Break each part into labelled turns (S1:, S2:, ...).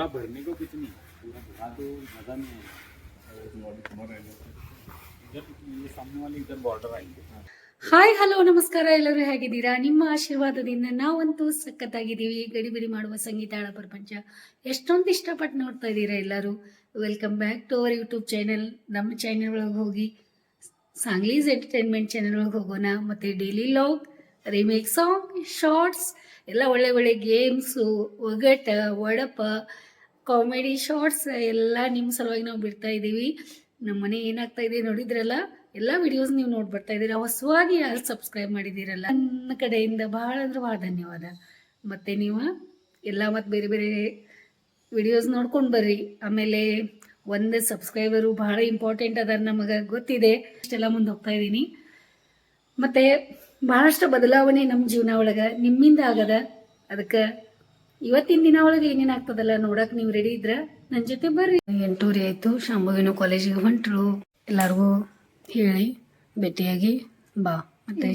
S1: पूरा भरने को कुछ नहीं पूरा भरा तो मज़ा नहीं आएगा इधर ये सामने वाली इधर बॉर्डर आएंगे
S2: ಹಾಯ್ ಹಲೋ ನಮಸ್ಕಾರ ಎಲ್ಲರೂ ಹೇಗಿದ್ದೀರಾ ನಿಮ್ಮ ಆಶೀರ್ವಾದದಿಂದ ನಾವಂತೂ ಸಖತ್ತಾಗಿದ್ದೀವಿ ಗಡಿಬಿಡಿ ಮಾಡುವ ಸಂಗೀತಾಳ ಪ್ರಪಂಚ ಎಷ್ಟೊಂದು ಇಷ್ಟಪಟ್ಟು ನೋಡ್ತಾ ಇದ್ದೀರಾ ಎಲ್ಲರೂ welcome back to our YouTube channel ನಮ್ಮ ಚಾನೆಲ್ ಒಳಗೆ ಹೋಗಿ ಸಾಂಗ್ಲೀಸ್ ಎಂಟರ್ಟೈನ್ಮೆಂಟ್ ಚಾನೆಲ್ ಒಳಗೆ ಹೋಗೋಣ ಮತ್ತು daily log remake song shorts ಎಲ್ಲ ಒಳ್ಳೆ ಒಳ್ಳೆ ಗೇಮ್ಸು ಒಗಟ ಒಡಪ ಕಾಮಿಡಿ ಶಾರ್ಟ್ಸ್ ಎಲ್ಲ ನಿಮ್ಮ ಸಲುವಾಗಿ ನಾವು ಬಿಡ್ತಾ ಇದ್ದೀವಿ ನಮ್ಮ ಮನೆ ಏನಾಗ್ತಾ ಇದೆ ನೋಡಿದ್ರಲ್ಲ? ಎಲ್ಲ ವಿಡಿಯೋಸ್ ನೀವು ನೋಡಿ ಬರ್ತಾ ಇದ್ದೀರಾ ಹೊಸವಾಗಿ ಯಾರು ಸಬ್ಸ್ಕ್ರೈಬ್ ಮಾಡಿದ್ದೀರಲ್ಲ? ನನ್ನ ಕಡೆಯಿಂದ ಭಾಳ ಅಂದ್ರೆ ಭಾಳ ಧನ್ಯವಾದ. ಮತ್ತು ನೀವು ಎಲ್ಲ ಮತ್ತು ಬೇರೆ ಬೇರೆ ವಿಡಿಯೋಸ್ ನೋಡ್ಕೊಂಡು ಬರ್ರಿ. ಆಮೇಲೆ ಒಂದು ಸಬ್ಸ್ಕ್ರೈಬರು ಭಾಳ ಇಂಪಾರ್ಟೆಂಟ್ ಅದ ನಮಗೆ. ಗೊತ್ತಿದೆ. ಇಷ್ಟೆಲ್ಲ ಮುಂದೆ ಹೋಗ್ತಾ ಇದ್ದೀನಿ ಮತ್ತು ಬಹಳಷ್ಟು ಬದಲಾವಣೆ ನಮ್ಮ ಜೀವನ ಒಳಗೆ. ನಿಮ್ಮಿಂದ ಆಗದ. ಅದಕ್ಕೆ ಇವತ್ತಿನ ದಿನ ಒಳಗೆ ಏನೇನು ಆಗ್ತದಲ್ಲ ನೋಡಕ್ಕೆ ನೀವು ರೆಡಿ ಇದ್ರ? ನನ್ನ ಜೊತೆ ಬರ್ರಿ. ಎಂಟೂರಿ ಆಯ್ತು. ಶಾಂಭವಿನ ಕಾಲೇಜಿಗೆ ಹೊಂಟ್ರು. ಎಲ್ಲಾರ್ಗೂ ಹೇಳಿ ಭೇಟಿಯಾಗಿ ಬಾ. ಮತ್ತೆ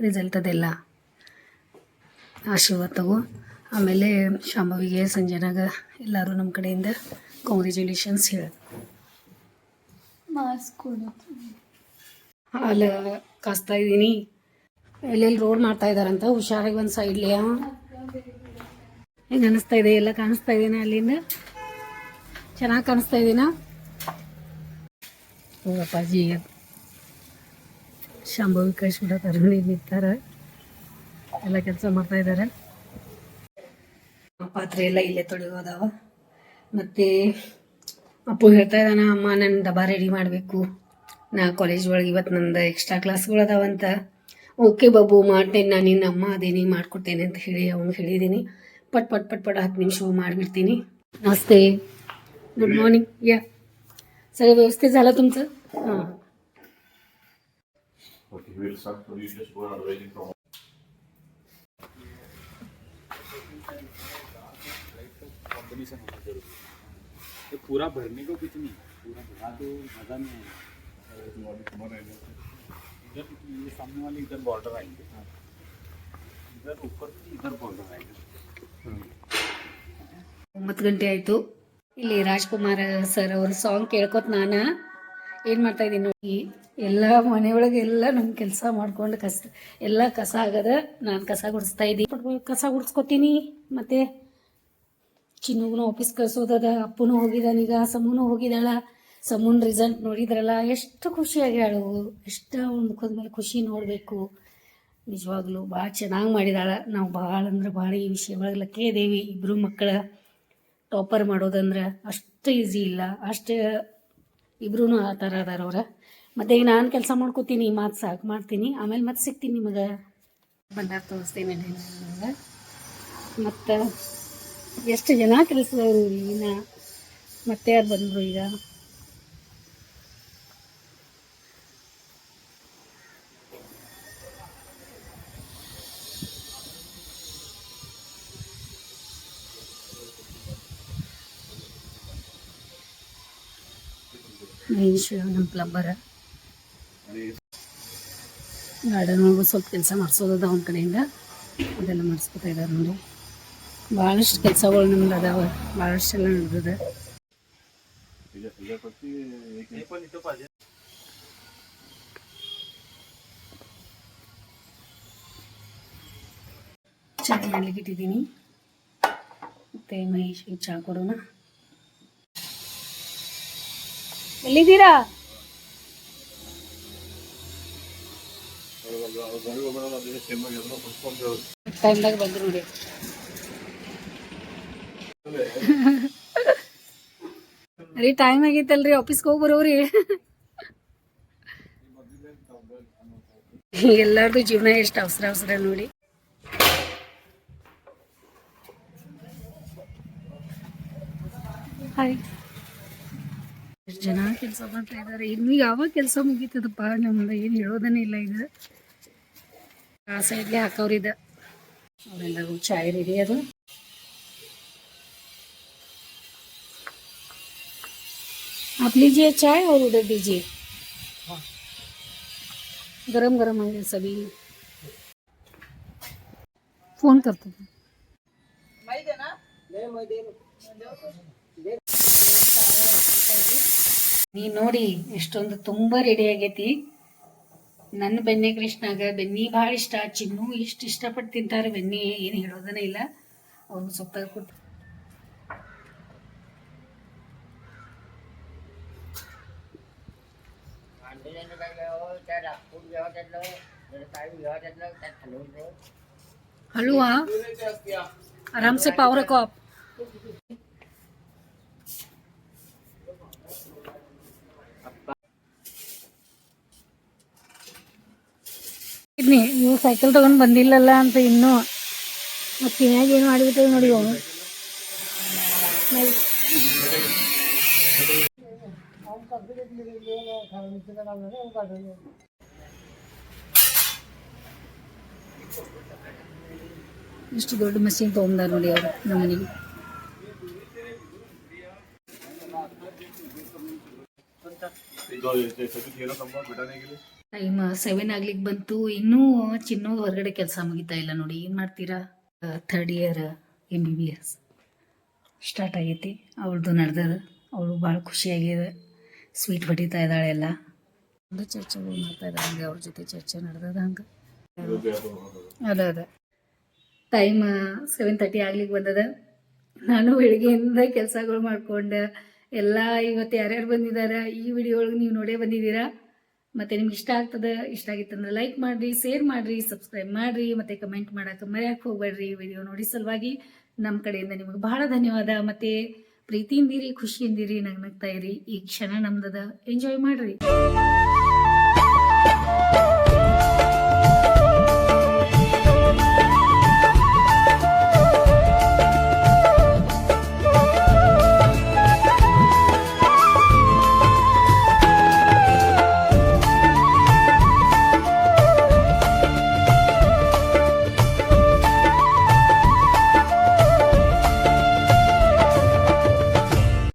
S2: ರಿಸಲ್ಟ್ ಅದೆಲ್ಲ ಆಶೀರ್ವಾದ ತಗೋ ಆಮೇಲೆ ಶಾಂಭವಿಗೆ ಸಂಜೆನಾಗ ಎಲ್ಲರೂ ನಮ್ಮ ಕಡೆಯಿಂದ ಕಾಂಗ್ರ್ಯಾಚುಲೇಷನ್ಸ್ ಹೇಳ. ಹಾಲ ಕಾಸ್ತಾ ಇದ್ದೀನಿ ಎಲ್ಲೆಲ್ಲಿ ರೋಡ್ ಮಾಡ್ತಾ ಇದಾರಂತ? ಹುಷಾರಾಗಿ ಒಂದು ಸೈಡ್ಲಿಯ ಹೆಂಗೆ ಅನಿಸ್ತಾ ಇದೆ, ಎಲ್ಲ ಕಾಣಿಸ್ತಾ ಇದೇನ ಅಲ್ಲಿಂದ? ಚೆನ್ನಾಗಿ ಕಾಣಿಸ್ತಾ ಇದೀನ? ಅಪ್ಪಾಜಿ. ಶಾಂಭವಿ ಕಳಿಸ್ಬಿಡತ್ತಾರ ನಿಂತಾರ ಎಲ್ಲ ಕೆಲಸ ಮಾಡ್ತಾ ಇದ್ದಾರೆ ಪಾತ್ರೆ ಎಲ್ಲ ಇಲ್ಲೇ ತೊಳೆಯೋದವ. ಮತ್ತೆ ಅಪ್ಪು ಹೇಳ್ತಾ ಇದ್ದಾನ ಅಮ್ಮ ನನ್ನ ದಬಾ ರೆಡಿ ಮಾಡಬೇಕು. ನಾ ಕಾಲೇಜ್ ಒಳಗೆ ಇವತ್ತು ನಂದು ಎಕ್ಸ್ಟ್ರಾ ಕ್ಲಾಸ್ಗಳು ಅದಾವಂತ. ಓಕೆ ಬಾಬು, ಮಾಡ್ತೇನೆ ನಾನು ನಿನ್ನ ಅಮ್ಮ ಅದೇನಿ ಮಾಡ್ಕೊಡ್ತೇನೆ ಅಂತ ಹೇಳಿ ಅವನು ಹೇಳಿದ್ದೀನಿ ಪಟ್ ಪಟ್ ಪಟ್ ಪಟ್ ಹತ್ತು ನಿಮಿಷ ಮಾಡಿಬಿಡ್ತೀನಿ नमस्ते गुड मॉर्निंग या सगळं व्यवस्थित झालं तुमचं हां
S3: Okay, we'll start. So you just go on waiting from.
S1: Combination होना जरूरी है ये पूरा भरने को कुछ नहीं पूरा भरा तो मज़ा नहीं आएगा इधर ये सामने वाली इधर बॉर्डर आएंगे इधर ऊपर से इधर बॉर्डर आएगा
S2: ಒಂಬತ್ತು ಗಂಟೆ ಆಯ್ತು. ಇಲ್ಲಿ ರಾಜ್ಕುಮಾರ್ ಸರ್ ಅವ್ರ ಸಾಂಗ್ ಕೇಳ್ಕೊತ ನಾನು ಏನು ಮಾಡ್ತಾ ಇದ್ದೀನಿ ನೋಡಿ, ಎಲ್ಲ ಮನೆಯೊಳಗೆ ಎಲ್ಲ ನಮ್ ಕೆಲಸ ಮಾಡ್ಕೊಂಡು ಕಸ, ಎಲ್ಲ ಕಸ ಆಗದ ನಾನು ಕಸ ಗುಡಿಸ್ತಾ ಇದ್ದೀನಿ. ಕಸ ಗುಡಿಸ್ಕೊತೀನಿ. ಮತ್ತೆ ಚಿನ್ನುಗೂ ಆಫೀಸ್ ಕಳ್ಸೋದದ, ಅಪ್ಪನೂ ಹೋಗಿದ್ದಾನೀಗ ಸಮೂನು ಹೋಗಿದಾಳ. ಸಮೂನ್ ರಿಸಲ್ಟ್ ನೋಡಿದ್ರಲ್ಲ, ಎಷ್ಟು ಖುಷಿಯಾಗ್ಯಾಳು ಎಷ್ಟು ಎಷ್ಟ ಮುಖದ ಮೇಲೆ ಖುಷಿ ನೋಡಬೇಕು. ನಿಜವಾಗ್ಲೂ ಭಾಳ ಚೆನ್ನಾಗಿ ಮಾಡಿದಾಳ. ನಾವು ಭಾಳ ಅಂದ್ರೆ ಭಾಳ ಈ ವಿಷಯ ಒಳಗೆ ಲಕ್ಕೇ ದೇವಿ ಇಬ್ಬರು ಮಕ್ಕಳ ಟಾಪರ್ ಮಾಡೋದಂದ್ರೆ ಅಷ್ಟು ಈಸಿ ಇಲ್ಲ. ಅಷ್ಟು ಇಬ್ಬರೂ ಆ ಥರ ಅದಾರ ಅವ್ರ. ಮತ್ತು ಈಗ ನಾನು ಕೆಲಸ ಮಾಡ್ಕೋತೀನಿ. ಮಾತು ಸಾಕು, ಮಾಡ್ತೀನಿ. ಆಮೇಲೆ ಮತ್ತೆ ಸಿಗ್ತೀನಿ ನಿಮಗೆ. ಬಂದಾಗ ತೋರಿಸ್ತೀನಿ ನಿಮಗೆ. ಮತ್ತು ಎಷ್ಟು ಜನ ಕೆಲಸದವರು ಈಗ ಮತ್ತೆ ಯಾರು ಬಂದರು ಈಗ? ಮಹೇಶ್ ನಮ್ಮ ಪ್ಲಂಬರ್ ಗಾರ್ಡನ್ ಒಳಗೆ ಸ್ವಲ್ಪ ಕೆಲಸ ಮಾಡಿಸೋದದ ಒಂದ್ ಕಡೆಯಿಂದ. ಅದೆಲ್ಲ ಮಾಡಿಸ್ಕೊತಾ ಇದ್ದಾರೆ ನೋಡಿ. ಭಾಳಷ್ಟು ಕೆಲಸಗಳು ನಮ್ದು ಅದಾವ. ಭಾಳಷ್ಟು ಎಲ್ಲ ನಡೆದಿದೆ. ಚಾ ಮಾಡ್ಲಿಕ್ಕೆ ಇಟ್ಟಿದ್ದೀನಿ. ಮತ್ತೆ ಮಹೇಶ್ಗೆ ಚಾ ಕೊಡೋಣ. ಎಲ್ಲಿದ್ದೀರಾ? ಟೈಮ್ದಾಗ ಬಂದ್ರು ನೋಡಿ ಟೈಮ್ ಆಗೈತಲ್ರಿ ಆಫೀಸ್ಗೆ ಹೋಗಿ ಬರೋರಿ ಎಲ್ಲಾರ್ದು ಜೀವನ ಎಷ್ಟು ಅವಸರ ಅವಸರ ನೋಡಿ. ಹಾಯ್ ಜನ ಕೆಲಸ ಮಾಡ್ತಾ ಇದ್ದಾರೆ ಇನ್ನು ಯಾವಾಗ ಕೆಲಸ ಮುಗೀತದಪ್ಪ ನಮ್ದು ಏನು ಹೇಳೋದನ್ನೇ ಇಲ್ಲ ಈಗ ಆ ಸೈಡ್ಲೆ ಹಾಕೋರಿದ ಅವರೆಲ್ಲರೂ ಚಾಯ್ ರೆಡಿ ಅದು आप लीजिए चाय और उधर दीजिए गरम गरम है सभी फोन करते थे ನೀ ನೋಡಿ ಇಷ್ಟೊಂದು ತುಂಬಾ ರೆಡಿ ಆಗೈತಿ. ನನ್ನ ಬೆನ್ನೆ ಕೃಷ್ಣಾಗ ಬೆನ್ನಿ ಭಾಳ ಇಷ್ಟ. ಚಿನ್ನು ಇಷ್ಟ ಇಷ್ಟಪಟ್ಟು ತಿಂತಾರೆ ಬೆನ್ನಿ ಏನು ಹೇಳೋದನೇ ಇಲ್ಲ. ಅವ್ರನ್ನ ಸ್ವಲ್ಪ ಕೊಟ್ಟು. ಹಲೋ ಆರಾಮ್ಸೆ ಪಾವ್ರಕೋ ಇದ್ನಿ. ನೀವು ಸೈಕಲ್ ತಗೊಂಡ್ ಬಂದಿಲ್ಲಲ್ಲ ಅಂತ ಇನ್ನು. ಮತ್ತೆ ಏನಾಗ ಏನು ಮಾಡಿಬಿಟ್ಟು ನೋಡಿ ಅವನು ಇಷ್ಟು ದೊಡ್ಡ ಮಷೀನ್ ತೊಗೊಂಡ ನೋಡಿ ಅವರು ನಮ್ಮ ಟೈಮ್ ಸೆವೆನ್ ಆಗ್ಲಿಕ್ಕೆ ಬಂತು. ಇನ್ನೂ ಚಿನ್ನೋ ಹೊರಗಡೆ ಕೆಲಸ ಮುಗಿತಾ ಇಲ್ಲ ನೋಡಿ. ಏನು ಮಾಡ್ತೀರಾ? Third year M B B S start ಆಗೈತಿ. ಅವಳದು ನಡೆದದ. ಅವಳು ಭಾಳ ಖುಷಿಯಾಗಿದೆ. ಸ್ವೀಟ್ ಹೊಡಿತಾ ಇದ್ದಾಳೆ ಎಲ್ಲ. ಒಂದು ಚರ್ಚೆಗಳು ಮಾಡ್ತಾ ಇದ್ದಾಳೆ ಹಂಗೆ. ಅವ್ರ ಜೊತೆ ಚರ್ಚೆ ನಡೆದದ ಹಂಗೆ. ಅದ ಅದ. ಟೈಮ್ ಸೆವೆನ್ ತರ್ಟಿ ಆಗ್ಲಿಕ್ಕೆ ಬಂದದ. ನಾನು ಬೆಳಿಗ್ಗೆಯಿಂದ ಕೆಲಸಗಳು ಮಾಡ್ಕೊಂಡು. ಎಲ್ಲ ಇವತ್ತು ಯಾರ್ಯಾರು ಬಂದಿದ್ದಾರೆ ಈ ವಿಡಿಯೋ ಒಳಗೆ ನೀವು ನೋಡೇ ಬಂದಿದ್ದೀರಾ? ಮತ್ತೆ ನಿಮ್ಗೆ ಇಷ್ಟ ಆಗ್ತದ, ಇಷ್ಟ ಆಗಿತ್ತಂದ್ರೆ ಲೈಕ್ ಮಾಡಿರಿ ಶೇರ್ ಮಾಡಿರಿ ಸಬ್ಸ್ಕ್ರೈಬ್ ಮಾಡಿರಿ, ಮತ್ತು ಕಮೆಂಟ್ ಮಾಡೋಕೆ ಮರೆಯಕ್ಕೆ ಹೋಗ್ಬೇಡ್ರಿ ವಿಡಿಯೋ ನೋಡಿ ಸಲುವಾಗಿ. ನಮ್ಮ ಕಡೆಯಿಂದ ನಿಮಗೆ ಬಹಳ ಧನ್ಯವಾದ. ಮತ್ತು ಪ್ರೀತಿಯಿಂದೀರಿ ಖುಷಿಯಿಂದೀರಿ ನಂಗೆ ನಗ್ನಗ್ತಾ ಇರಿ. ಈ ಕ್ಷಣ ನಮ್ದದ. ಎಂಜಾಯ್ ಮಾಡಿರಿ.